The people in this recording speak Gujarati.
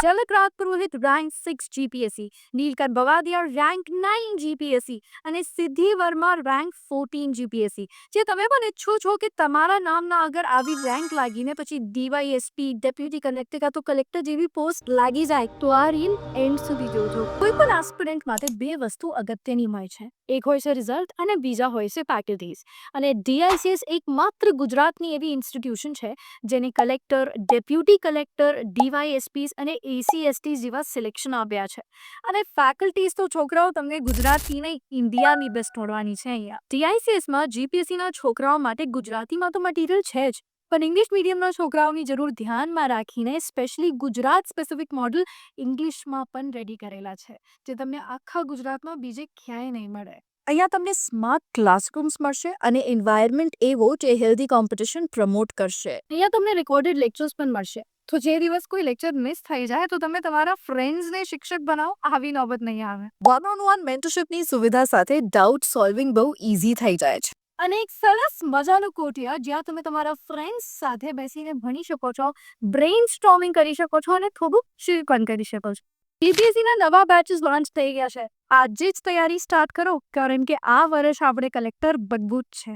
જલકરાત Purohit rank six GPSC Nilkanth Bavadiya rank nine GPSC અને Siddhi Verma rank fourteen GPSC જે તમે પણ ઈચ્છો છો કે તમારા નામના અગર આવી રેન્ક લાગીને પછી ડીવાયએસપી ડેપ્યુટી કલેક્ટર કાં તો કલેક્ટર જેવી પોસ્ટ લાગી જાય, તો આ રીલ એન્ડ સુધી જોજો. કોઈ પણ આસ્પિરન્ટ માટે બે વસ્તુ અગત્યની હોય છે. એક હોય છે રિઝલ્ટ અને બીજા હોય છે ફેકલ્ટીઝ અને ડીઆઈસીએસ એક માત્ર ગુજરાતની એવી ઇન્સ્ટિટ્યુશન છે જેને કલેક્ટર ડેપ્યુટી કલેક્ટર ડીવાયએસપીસ અને એસીએસટી જેવા સિલેક્શન આપ્યા છે. અને ફેકલ્ટીઝ તો છોકરાઓ તમને ગુજરાતી નહીં, ઇન્ડિયાની બેસ્ટ મળવાની છે અહીંયા. ટીઆઈસીએસમાં જીપીએસસીના છોકરાઓ માટે ગુજરાતીમાં તો મટીરિયલ છે જ. પણ ઇંગ્લિશ મીડિયમના છોકરાઓની જરૂર ધ્યાનમાં રાખીને સ્પેશિયલી ગુજરાત સ્પેસિફિક મોડલ ઇંગ્લિશમાં પણ રેડી કરેલા છે. જે તમને આખા ગુજરાતમાં બીજે ક્યાંય નહીં મળે. અહીંયા તમને સ્માર્ટ ક્લાસરૂમ્સ મળશે અને એન્વાયરમેન્ટ એવો જે હેલ્ધી કોમ્પિટિશન પ્રમોટ કરશે. અહીંયા તમને રેકોર્ડેડ લેક્ચર્સ પણ મળશે. તો જે દિવસ કોઈ લેક્ચર મિસ થઈ જાય તો તમે તમારા ફ્રેન્ડ્સને શિક્ષક બનાવો આવી નોબત નહીં આવે. વન ઓન વન મેન્ટરશિપની સુવિધા સાથે ડાઉટ સોલ્વિંગ બહુ ઇઝી થઈ જાય છે. અને એક સરસ મજાનું કોટિયા જ્યાં તમે તમારા ફ્રેન્ડ્સ સાથે બેસીને ભણી શકો છો બ્રેઇન સ્ટોમિંગ કરી શકો છો અને થોડુંક પણ કરી શકો છો. જીપીએસસીના નવા બેચીસ લોન્ચ થઈ ગયા છે. આજે જ તૈયારી સ્ટાર્ટ કરો કારણ કે આ વર્ષ આપણે કલેક્ટર બનવું છે.